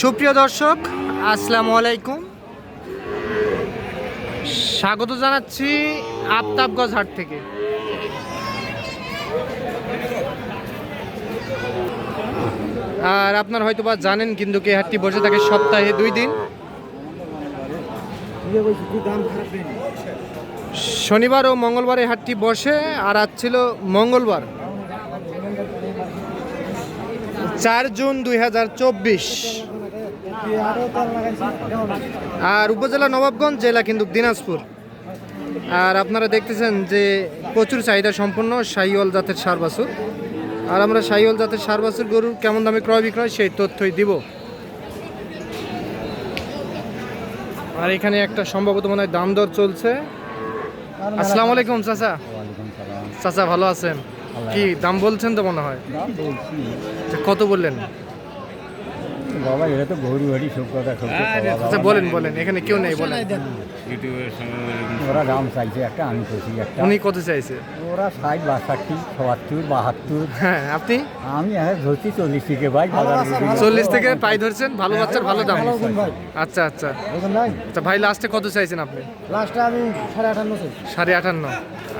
সুপ্রিয় দর্শক, আসসালামু আলাইকুম। স্বাগত জানাচ্ছি আফতাবগঞ্জ হাট থেকে। আর আপনার হয়তো বা জানেন কিন্তু কি হাটটি বসে থাকে সপ্তাহে দুই দিন। শনিবার ও মঙ্গলবার এই হাটটি বসে, আর আজ ছিল মঙ্গলবার। চার জুন দুই হাজার চব্বিশ। আর উপজেলা নবাবগঞ্জ জেলা কিন্তু দিনাজপুর। আর আপনারা দেখতেছেন যে প্রচুর চাহিদা সম্পন্ন শাহিওয়াল জাতের সার বাছুর। আর আমরা শাহিওয়াল জাতের সার বাছুর গরুর কেমন দামে ক্রয় বিক্রয় সেই তথ্যই দিব। আর এখানে একটা সম্ভবত মনে হয় দাম দর চলছে। আসসালামু আলাইকুম চাচা। চাচা ভালো আছেন? কি দাম বলছেন তো মনে হয়? কত বললেন? বাবা এটা তো ঘড়ি ঘড়ি সব কথা সব আচ্ছা বলেন বলেন এখানে কেউ নেই বলেন। ওরা দাম চাইছে একটা আমি করছি একটা। উনি কত চাইছে? ওরা ষাট বাষট্টি সত্তর বাহাত্তর। হ্যাঁ আপনি? আমি ধরছি চল্লিশ থেকে বাইক চল্লিশ থেকে পাই ধরছেন ভালো বাচ্চার ভালো দাম। আচ্ছা আচ্ছা। আচ্ছা ভাই লাস্টে কত চাইছেন আপনি? লাস্টে আমি সাড়ে আটান্ন সাড়ে আটান্ন।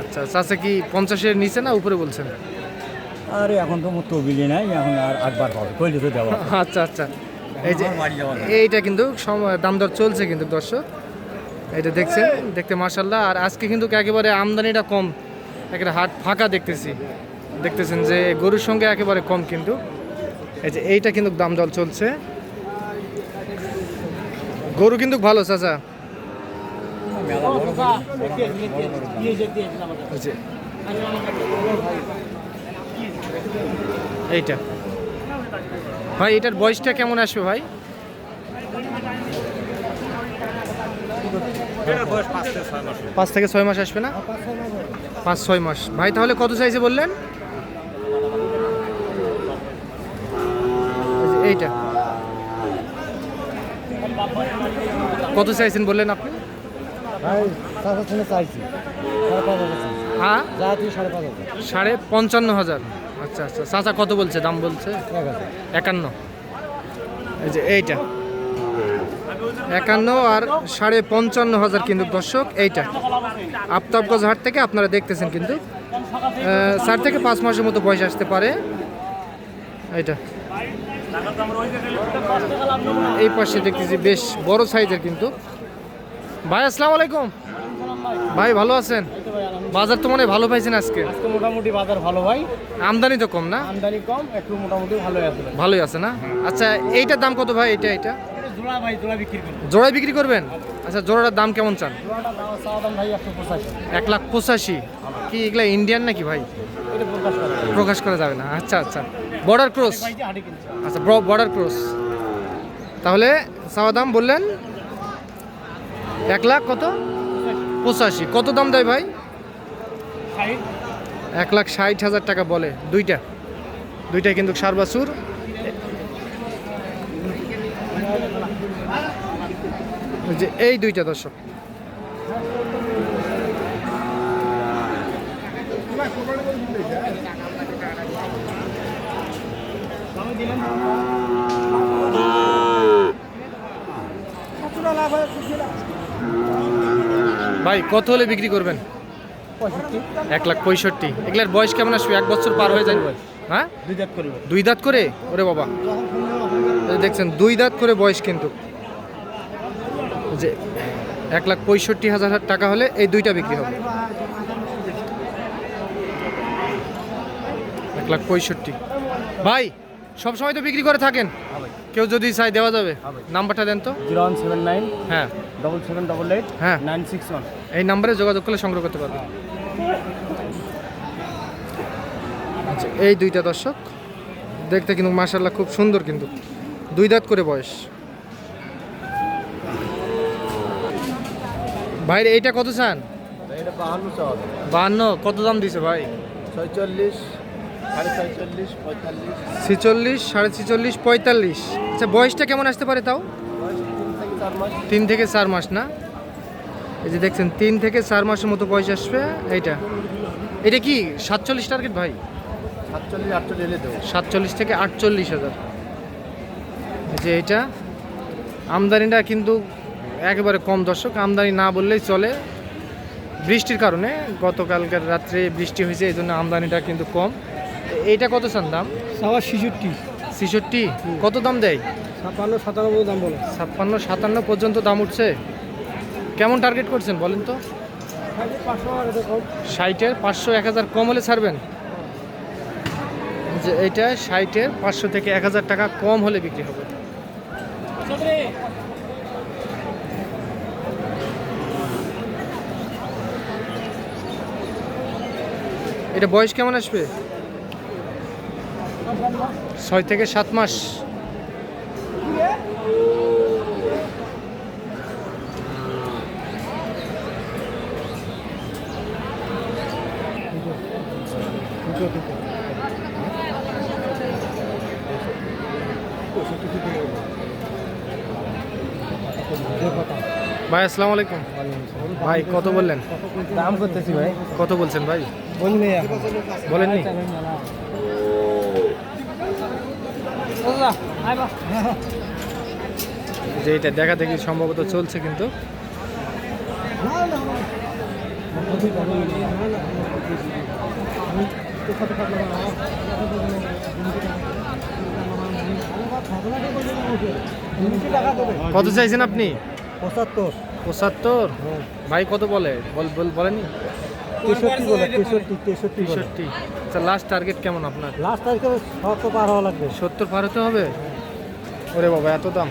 আচ্ছা চাষে কি পঞ্চাশের নিচে না উপরে বলছেন? আরে এখন তো মোট তবিলি নাই এখন আর একবার পাবো কইলে তো দেওয়া আচ্ছা আচ্ছা। এই যে। এইটা কিন্তু দাম দর চলছে কিন্তু দর্শক। এইটা দেখছেন? দেখতে মার্শাল্লাহ আর আজকে কিন্তু একেবারে আমদানিটা কম। একেবারে হাট ফাঁকা দেখতেছি। দেখতেছেন যে গরুর সঙ্গে একেবারে কম কিন্তু। এই যে এইটা কিন্তু দাম দর চলছে। গরু কিন্তু ভালো চাচা। এইটা। ভাই এটার বয়সটা কেমন আসবে ভাই? পাঁচ থেকে ছয় মাস। আসবে না? পাঁচ ছয় মাস। ভাই তাহলে কত চাইছে বললেন? এইটা। কত চাইছেন বললেন আপনি? হ্যাঁ? সাড়ে সাড়ে পঞ্চান্ন হাজার। আচ্ছা আচ্ছা। চাচা কত বলছে? দাম বলছে? একান্ন। এই যে এইটা। একান্ন আর সাড়ে পঞ্চান্ন হাজার কিন্তু দর্শক, এইটা। আফতাবগঞ্জ হাট থেকে আপনারা দেখতেছেন কিন্তু। চার থেকে পাঁচ মাসের মতো বয়স আসতে পারে। এইটা। এই পাশে দেখতেছি বেশ বড় সাইজের কিন্তু। ভাই, আসসালামু আলাইকুম। ভাই, ভালো আছেন? বাজার তো মনে ভালো পাইছেন আজকে? আজকে মোটামুটি বাজার ভালো ভাই। আমদানি তো কম না? আমদানি কম একটু মোটামুটি ভালোই আছে ভালোই আছে না? আচ্ছা এইটার দাম কত ভাই? এটা এটা জোড়া ভাই জোড়া বিক্রি করব। জোড়ায় বিক্রি করবেন? আচ্ছা জোড়াটার দাম কেমন চান? এক লাখ পঁচাশি। কি এগুলা ইন্ডিয়ান নাকি ভাই? এটা প্রকাশ করা যাবে। না। আচ্ছা আচ্ছা। বর্ডার ক্রস আচ্ছা বর্ডার ক্রস তাহলে চাওয়া দাম বললেন এক লাখ কত? পঁচাশি। কত দাম দেয় ভাই? এক লাখ ষাট হাজার টাকা বলে, দুইটা। দুইটা কিন্তু সার বাছুর যে এই দুইটা দর্শক। ভাই, কত হলে বিক্রি করবেন? এক লাখ পঁয়ষট্টি। এগুলার বয়স কেমন আসবে? এক বছর পার হয়ে যায় হ্যাঁ? দুই দাঁত করব দুই দাঁত করে? ওরে বাবা। দেখছেন দুই দাঁত করে বয়স কিন্তু। যে এক লাখ পঁয়ষট্টি হাজার টাকা হলে এই দুইটা বিক্রি হবে। এক লাখ পঁয়ষট্টি। ভাই সব সময় তো বিক্রি করে থাকেন। কেউ যদি চাই দেওয়া যাবে? নাম্বারটা দেন তো। জিরো ওয়ান সেভেন নাইন হ্যাঁ। ডবল সেভেন ডবল এইট হ্যাঁ। Nine six one. এই নাম্বারে যোগাযোগ করলে সংগ্রহ করতে পারবেন আচ্ছা এই দুইটা দর্শক দেখতে কিন্তু মার্শাল্লাহ খুব সুন্দর কিন্তু। দুই দাঁত করে বয়স। ভাই এইটা কত চান? বাহান্ন কত দাম দিছে ভাই? ছয়চল্লিশ। ছিচল্লিশ সাড়ে ছিচল্লিশ পঁয়তাল্লিশ। আচ্ছা বয়সটা কেমন আসতে পারে তাও? তিন থেকে চার মাস। না? এই যে দেখছেন তিন থেকে চার মাসের মতো বয়স আসবে এইটা। এটা কি সাতচল্লিশ টার্গেট ভাই? সাতচল্লিশ থেকে আটচল্লিশ হাজার। এই যে এটা আমদানিটা কিন্তু একেবারে কম দর্শক আমদানি না বললেই চলে। বৃষ্টির কারণে গতকালকার রাত্রে বৃষ্টি হয়েছে এই জন্য আমদানিটা কিন্তু কম। এইটা কত চান দাম? সবার শিশুটি ছেষট্টি? কত দাম দেয়? ছাপ্পান্ন সাতানব্বই দাম বলে। ছাপ্পান্ন সাতান্ন পর্যন্ত দাম উঠছে। কেমন টার্গেট করছেন বলেন তো? এটা ষাটের পাঁচশো এক হাজার কম হলে ছাড়বেন। যে এইটা ষাটের পাঁচশো থেকে এক হাজার টাকা কম হলে বিক্রি হবে। এটা বয়স কেমন আসবে? ছয় থেকে সাত মাস। ভাই আসসালামু আলাইকুম। ভাই কত বললেন? দাম করতেছি ভাই। কত বলছেন ভাই? বলেননি? যে এটা দেখা দেখি সম্ভবত চলছে কিন্তু। কত চাইছেন আপনি? পঁচাত্তর। পঁচাত্তর? ভাই কত বলে? বল- বল- বলেনি? তেষট্টি বলে তেষট্টি তেষট্টি তেষট্টি। আচ্ছা লাস্ট টার্গেট কেমন আপনার? লাস্ট পার হওয়া লাগবে। সত্তর পার হতে হবে? ওরে বাবা এত দাম।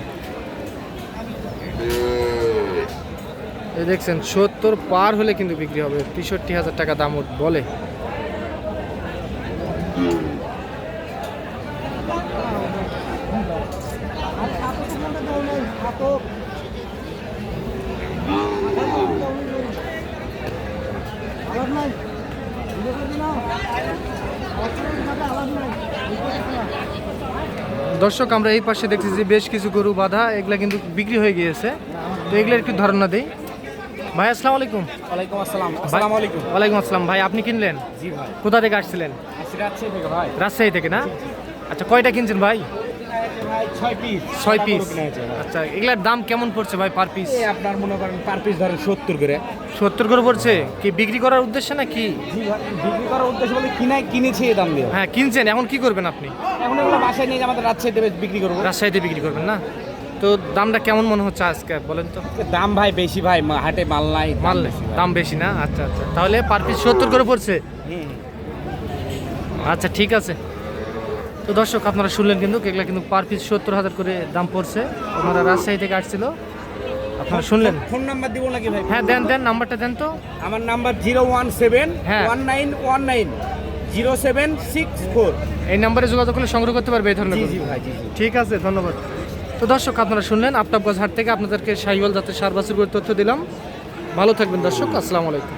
এই দেখছেন সত্তর পার হলে কিন্তু বিক্রি হবে। তেষট্টি হাজার টাকা দাম বলে। দর্শক আমরা এই পাশে দেখছি যে বেশ কিছু গরু বাঁধা এগুলা কিন্তু বিক্রি হয়ে গিয়েছে। তো এগুলো একটু ধারণা দিই। ভাই আসসালাম আলাইকুম। ওয়ালাইকুম আসসালাম। আসসালামু আলাইকুম। ওয়ালাইকুম আসসালাম। ভাই আপনি কিনলেন? জি ভাই। কোথা থেকে আসছিলেন? রাজশাহী থেকে ভাই। রাজশাহী থেকে না? আচ্ছা কয়টা কিনছেন ভাই ভাই? ছয় পিস আচ্ছা এগুলার দাম কেমন পড়ছে ভাই পার পিস আপনার মনে করেন পার পিস ধরেন সত্তর করে। সত্তর করে পড়ছে? কি বিক্রি করার উদ্দেশ্যে না কি বিক্রি করার উদ্দেশ্য বলে কিনাই কিনেছি এই দাম দিয়ে। হ্যাঁ কিনছেন এখন কি করবেন আপনি? এখন এগুলো বাসায় নিয়ে আমাদের রাজশাহীতে বিক্রি করব। রাজশাহীতে বিক্রি করবেন না? তো দামটা কেমন মনে হচ্ছে আজকে বলেন তো? দাম ভাই বেশি ভাই হাটে মাল নাই মাল দাম বেশি না? আচ্ছা আচ্ছা। তাহলে পার পিস সত্তর করে পড়ছে। আচ্ছা ঠিক আছে। তো দর্শক আপনারা শুনলেন কিন্তু এগুলা কিন্তু পার পিস সত্তর হাজার করে দাম পড়ছে। ওনারা রাজশাহী থেকে আসছিল। আপনারা শুনলেন? ফোন নাম্বার দিব নাকি ভাই? হ্যাঁ দেন দেন নাম্বারটা দেন তো। আমার নাম্বার জিরো ওয়ান সেভেন হ্যাঁ। One nine one nine zero seven six four. এই নাম্বারে যোগাযোগ করলে সংগ্রহ করতে পারবে এই ধরনের ঠিক আছে ধন্যবাদ। তো দর্শক আপনারা শুনলেন আফতাবগঞ্জ হাট থেকে আপনাদেরকে শাহিওয়াল জাতের সার বাছুর করে তথ্য দিলাম। ভালো থাকবেন দর্শক আসসালামু আলাইকুম।